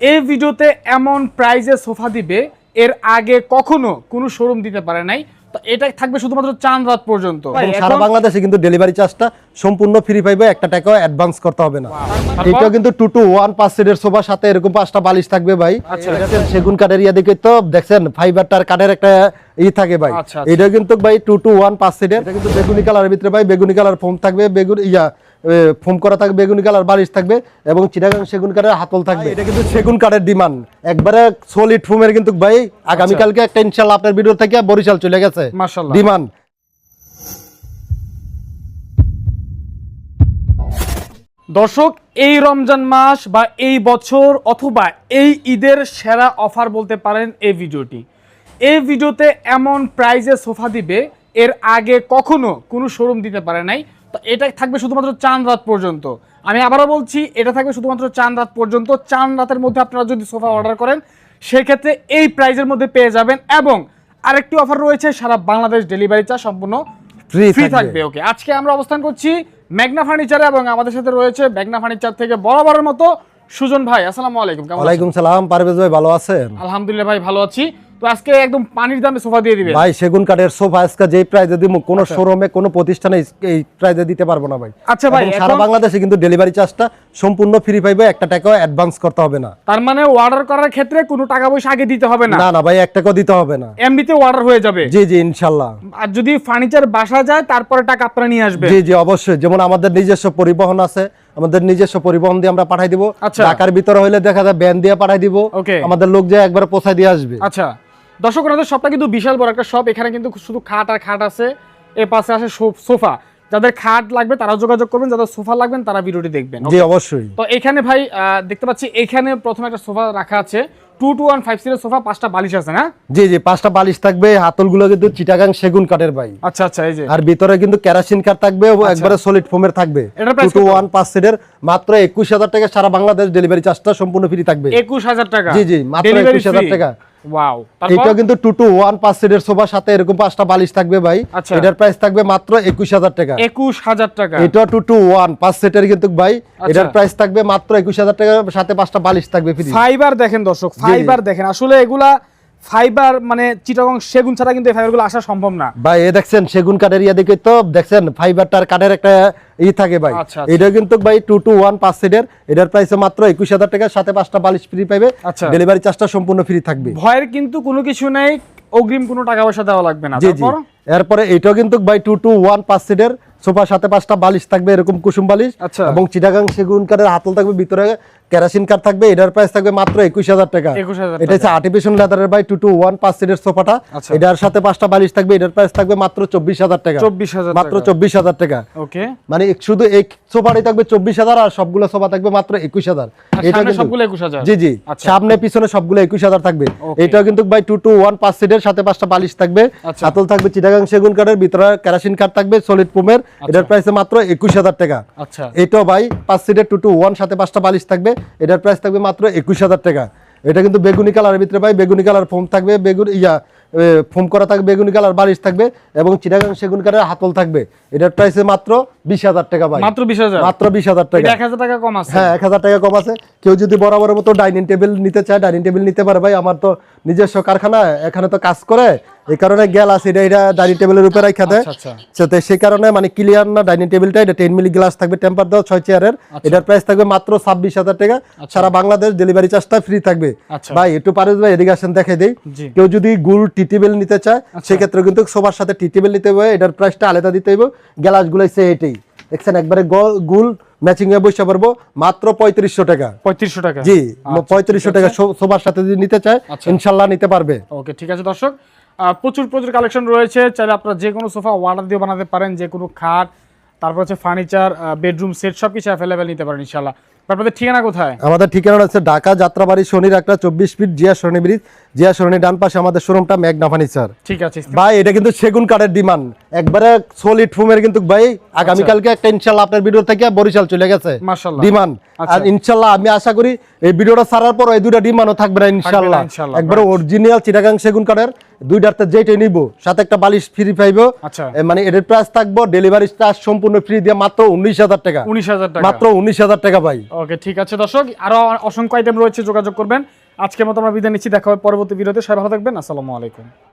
এই ভিডিওতে এমন প্রাইজে সোফা দিবে এর আগে কখনো কোনো শোরুম দিতে পারে নাই। এটা থাকবে শুধুমাত্র চাঁদ রাত পর্যন্ত সারা বাংলাদেশে কিন্তু ডেলিভারি চার্জটা সম্পূর্ণ ফ্রি পাইবে একটা টাকাও অ্যাডভান্স করতে হবে না। এটা কিন্তু টু টু ওয়ান পাঁচ সিটের সোফার সাথে এরকম পাঁচটা বালিশ থাকবে ভাই। আচ্ছা। সেগুন কাঠের ইয়া দিকে তো দেখছেন ফাইবারটার কাঠের একটা ই থাকে ভাই। আচ্ছা, আচ্ছা। এটা কিন্তু ভাই টু টু ওয়ান পাঁচ সিটের এটা কিন্তু বেগুনি কালারের ভিতরে ভাই বেগুনি কালার ফোম থাকবে বেগুন ইয়া ফোম করা থাকবে বেগুনি কালার বালিশ থাকবে এবং চিটাগাং সেগুন কাঠের হাতল থাকবে। এটা কিন্তু সেগুন কাঠের ডিমান্ড। একবারে সলিড ফোমের কিন্তু ভাই আগামীকালকে একটা ইনশাল্লাহ আপনার ভিডিও থেকে বরিশাল চলে গেছে। মাশাআল্লাহ। ডিমান্ড। দর্শক এই রমজান মাস বা এই বছর অথবা এই ঈদের সেরা অফার বলতে পারেন এই ভিডিওটি। এই ভিডিওতে এমন প্রাইজে সোফা দিবে এর আগে কখনো কোনো শোরুম দিতে পারে নাই। এটা থাকবে শুধুমাত্র চাঁদ রাত পর্যন্ত। আমি আবারও বলছি এটা থাকবে শুধুমাত্র চাঁদ রাত পর্যন্ত। চান রাতের মধ্যে আপনারা যদি সোফা অর্ডার করেন সেক্ষেত্রে এই প্রাইজের মধ্যে পেয়ে যাবেন এবং আরেকটি অফার রয়েছে সারা বাংলাদেশ ডেলিভারি চার্জ সম্পূর্ণ ফ্রি থাকবে। ওকে আজকে আমরা অবস্থান করছি মেঘনা ফার্নিচারে এবং আমাদের সাথে রয়েছে মেঘনা ফার্নিচার থেকে বরাবরের মতো সুজন ভাই। আসসালামু আলাইকুম ওয়ালাইকুম সালাম পারভেজ ভাই ভালো আছেন? আলহামদুলিল্লাহ ভাই ভালো আছি। তো আজকে একদম পানির দামে সোফা দিয়ে দিবে ভাই সেগুন কাঠের সোফা আজকে যেই প্রাইজে দিব কোনো শোরুমে কোনো প্রতিষ্ঠানে এই প্রাইজে দিতে পারব না ভাই। আচ্ছা ভাই, সারা বাংলাদেশে কিন্তু ডেলিভারি চার্জটা সম্পূর্ণ ফ্রি পাইবে একটা টাকাও অ্যাডভান্স করতে হবে না। তার মানে অর্ডার করার ক্ষেত্রে কোনো টাকা পয়সা আগে দিতে হবে না? না না ভাই এক টাকাও দিতে হবে না। এমনিতে অর্ডার হয়ে যাবে? জি জি ইনশাল্লাহ। আর যদি ফার্নিচার বাসা যায় তারপরে টাকা আপনারা নিয়ে আসবে জি জি অবশ্যই। যেমন আমাদের নিজস্ব পরিবহন আছে আমাদের নিজস্ব পরিবহন দিয়ে আমরা পাঠাই দিব। আচ্ছা। ঢাকার ভিতরে হইলে দেখা যায় ব্যান দিয়ে পাঠাই দিব। আমাদের লোক যে একবার পৌঁছায় দিয়ে আসবে। আচ্ছা। দর্শক ওনাদের শপটা কিন্তু বিশাল বড় একটা শপ এখানে কিন্তু শুধু খাট আর খাট আছে এ পাশে আছে সোফা। যাদের খাট লাগবে তারা যোগাযোগ করবেন যাদের সোফা লাগবেন তারা ভিডিওটি দেখবেন জি অবশ্যই। তো এখানে ভাই দেখতে পাচ্ছি এখানে প্রথমে একটা সোফা রাখা আছে টু টু ওয়ান ফাইভ সিটের সোফা পাঁচটা বালিশ আছে না? জি জি পাঁচটা বালিশ থাকবে হাতলগুলো কিন্তু চিটাগাং সেগুন কাঠের ভাই। আচ্ছা আচ্ছা এই যে। আর ভিতরে কিন্তু কেরাসিন কাঠ থাকবে ও একবারে সলিড ফোমের থাকবে। price টু ওয়ান পাঁচ সিটের মাত্র একুশ হাজার টাকা সারা বাংলাদেশ ডেলিভারি চার্জটা সম্পূর্ণ ফ্রি থাকবে। একুশ হাজার টাকা? জি, জি, মাত্র 21,000 free? টাকা। ওয়াও এটা কিন্তু টু টু ওয়ান পাঁচ সিটের সোফার সাথে এরকম পাঁচটা বালিশ থাকবে ভাই। আচ্ছা। এটার প্রাইস থাকবে মাত্র একুশ হাজার টাকা। একুশ হাজার টাকা। এটা টু টু ওয়ান পাঁচ সিটের কিন্তু ভাই। আচ্ছা। এটার প্রাইস থাকবে মাত্র একুশ হাজার টাকা সাথে পাঁচটা বালিশ থাকবে ফ্রি ফাইবার দেখেন দর্শক ফাইবার দেখেন। আসলে এগুলা ফাইবার মানে চিটাগং সেগুন ছাড়া কিন্তু এই ফাইবারগুলো আসা সম্ভব না। ভাই এ দেখছেন সেগুন কাঠের ইয়া দেখে তো দেখছেন ফাইবারটার কাঠের একটা ই থাকে ভাই। আচ্ছা, আচ্ছা। এটা কিন্তু ভাই টু টু ওয়ান পাঁচ সিটের এটার প্রাইস মাত্র একুশ হাজার টাকা সাথে পাঁচটা বালিশ ফ্রি পাবে। ডেলিভারি চার্জটা সম্পূর্ণ ফ্রি থাকবে। ভয়ের কিন্তু কোনো কিছু নাই অগ্রিম কোনো টাকা পয়সা দেওয়া লাগবে না। জি জি। তারপর এরপরে এটাও কিন্তু বাই টু টু ওয়ান পাঁচ সিটের সোফার সাথে পাঁচটা বালিশ থাকবে এরকম কুসুম বালিশ। আচ্ছা। এবং চিটাগাং সেগুন কাঠের হাতল থাকবে ভিতরে কেরাসিন কাঠ থাকবে এটার প্রাইস থাকবে মাত্র একুশ হাজার টাকা। এটা হচ্ছে আর্টিফিশিয়াল লেদারের বাই টু টু ওয়ান পাঁচ সিটের সোফাটা। আচ্ছা। এটার সাথে পাঁচটা বালিশ থাকবে এটার প্রাইস থাকবে মাত্র চব্বিশ হাজার টাকা। 24,000 মাত্র চব্বিশ হাজার টাকা। ওকে। মানে শুধু এই সোফাটাই থাকবে চব্বিশ হাজার আর সবগুলো সোফা থাকবে মাত্র একুশ হাজার। সামনে সবগুলো 21,000 জি জি। আচ্ছা। সামনে পিছনে সবগুলো একুশ হাজার থাকবে। এটাও কিন্তু বাই টু টু ওয়ান পাঁচ সিটের সাথে পাঁচটা বালিশ থাকবে। হাতল থাকবে চিটাগাং সেগুন কাঠের ভিতরে কেরাসিন কাঠ থাকবে সলিড পুমের এটার প্রাইস মাত্র একুশ হাজার টাকা। আচ্ছা। এটাও ভাই পাঁচ সিটের টু টু ওয়ান সাথে পাঁচটা বালিশ থাকবে। এটার প্রাইস থাকবে মাত্র একুশ হাজার টাকা। এটা কিন্তু বেগুনি কালারের ভিতরে ভাই বেগুনি কালার ফোম থাকবে বেগুন ইয়া ফোম করা থাকবে বেগুনি কালার বালিশ থাকবে এবং চিটাগাং সেগুন কাঠের হাতল থাকবে। এটার প্রাইসে মাত্র বিশ হাজার টাকা ভাই। মাত্র বিশ হাজার? মাত্র বিশ হাজার টাকা। এক হাজার টাকা কম আছে? হ্যাঁ এক হাজার টাকা কম আছে। কেউ যদি বরাবরের মতো ডাইনিং টেবিল নিতে চায় ডাইনিং টেবিল নিতে পারে। ভাই আমার তো নিজস্ব কারখানা এখানে তো কাজ করে। এই কারণে গেল এটা এটা ডাইনিং টেবিলের উপরে রাখা দেয়। আচ্ছা, আচ্ছা। So, তো সেই কারণে মানে ক্লিয়ার না ডাইনিং টেবিলটা এটা টেন মিলি গ্লাস থাকবে টেম্পার দেওয়া ছয় চেয়ারের এটার প্রাইস থাকবে মাত্র ছাব্বিশ হাজার টাকা। সারা বাংলাদেশ ডেলিভারি চার্জটা ফ্রি থাকবে। আচ্ছা। ভাই একটু পারে ভাই এদিকে আসেন দেখে দেই। কেউ যদি গুল টি টেবিল নিতে চায় সেক্ষেত্রে কিন্তু সবার সাথে টি টেবিল নিতে হবে। এটার প্রাইসটা আলাদা দিতে হবে গ্লাস গুলাই সে এটাই দেখছেন একবারে গুল ম্যাচিং এ বসে পারব মাত্র পঁয়ত্রিশশো টাকা। পঁয়ত্রিশশো টাকা? জি পঁয়ত্রিশশো টাকা সবার সাথে যদি নিতে চায় আচ্ছা। ইনশাল্লাহ নিতে পারবে। ওকে ঠিক আছে দর্শক। প্রচুর প্রচুর কালেকশন রয়েছে। চাইলে আপনারা যে কোনো সোফা অর্ডার দিয়ে বানাতে পারেন যে কোনো খাট তারপর হচ্ছে ফার্নিচার বেডরুম সেট সব কিছু অ্যাভেলেবেল নিতে পারেন ইনশাল্লাহ। আপনাদের ঠিকানা কোথায়? আমাদের ঠিকানা হচ্ছে ঢাকা যাত্রাবাড়ি শনির একটা চব্বিশ ফিট জিয়া সরণি ব্রিজ। জিয়া সরণি ডান পাশে আমাদের শোরুমটা মেঘনা ফার্নিচার। ঠিক আছে ভাই এটা কিন্তু সেগুন কাঠের ডিমান্ড। একবারে সলিড ফোমের কিন্তু ভাই আগামীকালকে একটা ইনশাল্লাহ আপনার ভিডিও থেকে বরিশাল চলে গেছে। ডিমান্ড। আচ্ছা। আর ইনশাল্লাহ আমি আশা করি এই ভিডিওটা ছাড়ার পর এই দুইটা ডিমান্ডও থাকবে না ইনশাল্লাহ। ইনশাল্লাহ, একবার অরিজিনাল চিটাগাং সেগুন কাঠের দুইটাতে যেটাই নিব সাথে একটা বালিশ ফ্রি পাইবো। আচ্ছা। মানে এটার প্রাইস থাকব ডেলিভারি চার্জ সম্পূর্ণ ফ্রি দিয়ে মাত্র উনিশ হাজার টাকা। উনিশ হাজার টাকা। মাত্র উনিশ হাজার টাকা ভাই। ওকে, ঠিক আছে দর্শক। আরও অসংখ্য আইটেম রয়েছে, যোগাযোগ করবেন। আজকের মতো আমরা বিদায় নিচ্ছি, দেখা হবে পরবর্তী ভিডিওতে। সবাই ভালো থাকবেন, আসসালামু আলাইকুম।